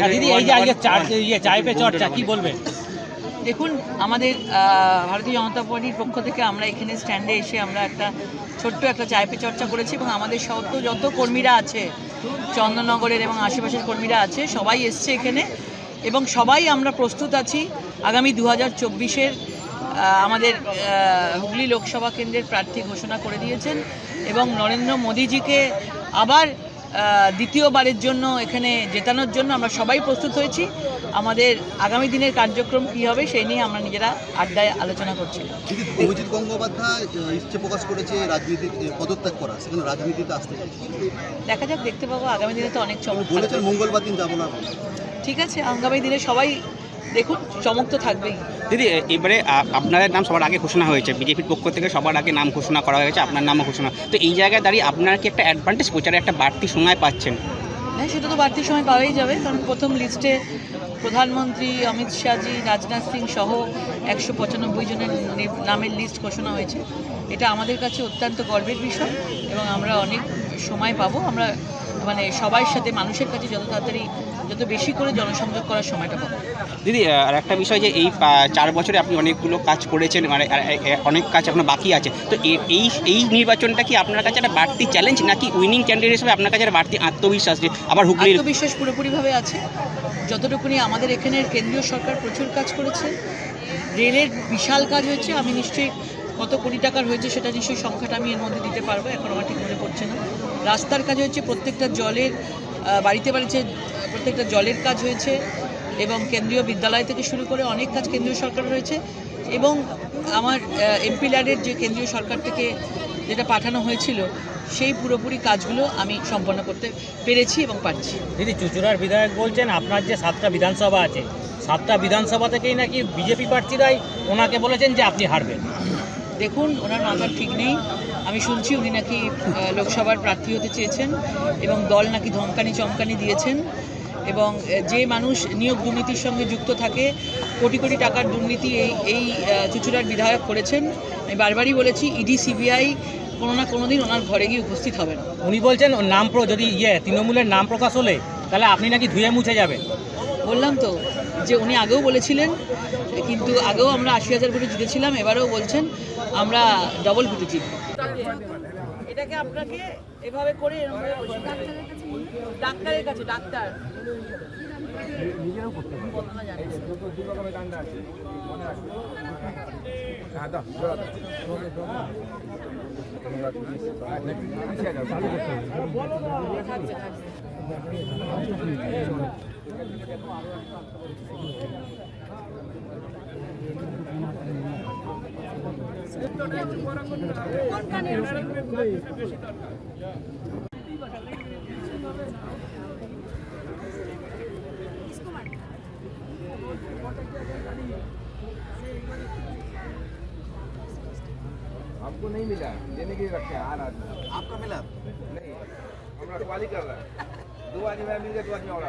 হ্যাঁ, দিদি এই যে ইয়ে চায় পে চর্চা কি বলবেন দেখুন আমাদের ভারতীয় জনতা পার্টির পক্ষ থেকে আমরা এখানে স্ট্যান্ডে এসে আমরা একটা ছোট্ট একটা চায়পে চর্চা করেছি এবং আমাদের সব যত কর্মীরা আছে চন্দননগরের এবং আশেপাশের কর্মীরা আছে সবাই এসছে এখানে এবং সবাই আমরা প্রস্তুত আছি আগামী দু হাজার চব্বিশের আমাদের হুগলি লোকসভা কেন্দ্রের প্রার্থী ঘোষণা করে দিয়েছেন এবং নরেন্দ্র মোদীজিকে আবার দ্বিতীয়বারের জন্য এখানে জেতানোর জন্য আমরা সবাই প্রস্তুত হয়েছি। আমাদের আগামী দিনের কার্যক্রম কী হবে সেই নিয়ে আমরা নিজেরা আড্ডায় আলোচনা করছি। অভিজিৎ গঙ্গোপাধ্যায় ইচ্ছে প্রকাশ করেছে রাজনীতি পদত্যাগ করা। সেখানে রাজনীতিতে আসতে দেখা যাক দেখতে পাবো। আগামী দিনে তো অনেক চমক। বলেছেন মঙ্গলবার দিন যাব না। ঠিক আছে আগামী দিনে সবাই দেখুন চমক তো থাকবেই। দিদি এবারে আপনাদের নাম সবার আগে ঘোষণা হয়েছে। বিজেপির পক্ষ থেকে সবার আগে নাম ঘোষণা করা হয়েছে আপনার নামও ঘোষণা। তো এই জায়গায় দাঁড়িয়ে আপনার কি একটা অ্যাডভান্টেজ প্রচারে একটা বাড়তি সময় পাচ্ছেন? হ্যাঁ সেটা তো বাড়তি সময় পাওয়াই যাবে কারণ প্রথম লিস্টে প্রধানমন্ত্রী অমিত শাহজি রাজনাথ সিং সহ একশো পঁচানব্বই জনের নামের লিস্ট ঘোষণা হয়েছে। এটা আমাদের কাছে অত্যন্ত গর্বের বিষয় এবং আমরা অনেক সময় পাবো। আমরা মানে সবার সাথে মানুষের কাছে যত তাড়াতাড়ি যত বেশি করে জনসংযোগ করার সময়টা পাবো। দিদি আর একটা বিষয় যে এই চার বছরে আপনি অনেকগুলো কাজ করেছেন মানে অনেক কাজ এখনও বাকি আছে। তো এই এই নির্বাচনটা কি আপনার কাছে একটা বাড়তি চ্যালেঞ্জ নাকি উইনিং ক্যান্ডিডেট হিসেবে আপনার কাছে একটা বাড়তি আত্মবিশ্বাস যে আবার হুগলির আত্মবিশ্বাস পুরোপুরিভাবে আছে। যতটুকুনি আমাদের এখানের কেন্দ্রীয় সরকার প্রচুর কাজ করেছে রেলের বিশাল কাজ হয়েছে আমি নিশ্চয়ই কত কোটি টাকার হয়েছে সেটা নিশ্চয়ই সংখ্যাটা আমি এর মধ্যে দিতে পারব, এখন আমার ঠিক মনে পড়ছে না। রাস্তার কাজ হয়েছে, প্রত্যেকটা জলের বাড়িতে বাড়িতে প্রত্যেকটা জলের কাজ হয়েছে এবং কেন্দ্রীয় বিদ্যালয় থেকে শুরু করে অনেক কাজ কেন্দ্রীয় সরকার হয়েছে এবং আমার এমপি ল্যাডের যে কেন্দ্রীয় সরকার থেকে যেটা পাঠানো হয়েছিল, সেই পুরোপুরি কাজগুলো আমি সম্পন্ন করতে পেরেছি এবং পারছি। দিদি, চুচুড়ার বিধায়ক বলছেন, আপনার যে সাতটা বিধানসভা আছে, সাতটা বিধানসভা থেকেই নাকি বিজেপি প্রার্থীরাই ওনাকে বলেছেন যে আপনি হারবেন। দেখুন ওনার মাথার ঠিক নেই। আমি শুনছি উনি নাকি লোকসভার প্রার্থী হতে চেয়েছেন এবং দল নাকি ধমকানি চমকানি দিয়েছেন এবং যে মানুষ নিয়োগ দুর্নীতির সঙ্গে যুক্ত থাকে কোটি কোটি টাকার দুর্নীতি এই এই চুচুড়ার বিধায়ক করেছেন। আমি বারবারই বলেছি ইডি সিবিআই কোনো না কোনো দিন ওনার ঘরে গিয়ে উপস্থিত হবেন। উনি বলছেন ওর নাম প্র- যদি ইয়ে তৃণমূলের নাম প্রকাশ হলে তাহলে আপনি নাকি ধুয়ে মুছে যাবেন। বললাম তো যে উনি আগেও বলেছিলেন কিন্তু আগেও আমরা আশি হাজার ভোটে জিতেছিলাম এবারেও বলছেন আমরা ডবল ভোটে জিতব। এটাকে আপনাকে এভাবে করে ডাক্তারের কাছে ডাক্তার। हमको नहीं मिला देने के लिए रखे हैं, आ रहा आपका मिला? नहीं हम रखवाली कर रहा है। दो आदमी मेरा मिल गया दो आदमी और